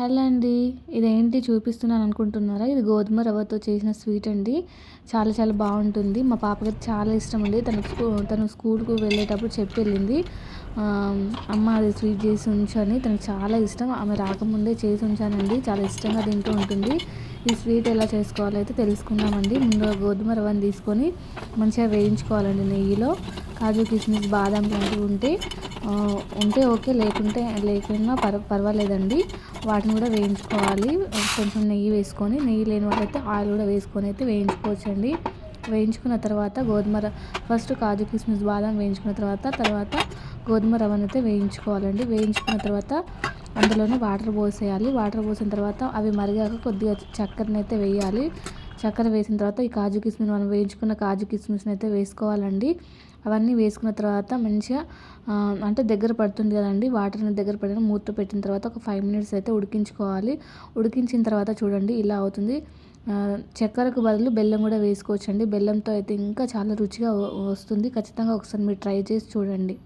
Hello అండి ఇదేంటి చూపిస్తున్నాను అనుకుంటున్నారా ఇది గోధుమ రవ్వతో చేసిన స్వీట్ అండి. చాలా చాలా బాగుంటుంది. మా పాపకి చాలా ఇష్టం అండి తను స్కూ తను స్కూల్కు వెళ్ళేటప్పుడు చెప్పి వెళ్ళింది అమ్మ అది స్వీట్ చేసి ఉంచని తనకు చాలా ఇష్టం. ఆమె రాకముందే చేసి ఉంచానండి. చాలా ఇష్టంగా తింటూ ఉంటుంది. ఈ స్వీట్ ఎలా చేసుకోవాలో అయితే తెలుసుకుందామండి. ముందుగా గోధుమ రవ్వని తీసుకొని మంచిగా వేయించుకోవాలండి నెయ్యిలో. కాజు కిస్మిస్ బాదం లాంటివి ఉంటే ఉంటే ఓకే లేకుంటే లేకున్నా పర్ పర్వాలేదండి. వాటిని కూడా వేయించుకోవాలి. కొంచెం నెయ్యి వేసుకొని నెయ్యి లేని వాళ్ళైతే ఆయిల్ కూడా వేసుకొని అయితే వేయించుకోవచ్చండి. వేయించుకున్న తర్వాత గోధుమ ఫస్ట్ కాజు కిస్మిస్ బాదం వేయించుకున్న తర్వాత తర్వాత గోధుమ రవ్వను అయితే వేయించుకోవాలండి. వేయించుకున్న తర్వాత అందులోనే వాటర్ పోసేయాలి. వాటర్ పోసిన తర్వాత అవి మరిగాక కొద్దిగా చక్కెరని అయితే వేయాలి. చక్కెర వేసిన తర్వాత ఈ కాజు కిస్మిస్ మనం వేయించుకున్న కాజు కిస్మిస్ని అయితే వేసుకోవాలండి. అవన్నీ వేసుకున్న తర్వాత మంచిగా అంటే దగ్గర పడుతుంది కదండి. వాటర్ని దగ్గర పడిన మూత పెట్టిన తర్వాత ఒక ఫైవ్ మినిట్స్ అయితే ఉడికించుకోవాలి. ఉడికించిన తర్వాత చూడండి ఇలా అవుతుంది. చక్కెరకు బదులు బెల్లం కూడా వేసుకోవచ్చండి. బెల్లంతో అయితే ఇంకా చాలా రుచిగా వస్తుంది. ఖచ్చితంగా ఒకసారి మీరు ట్రై చేసి చూడండి.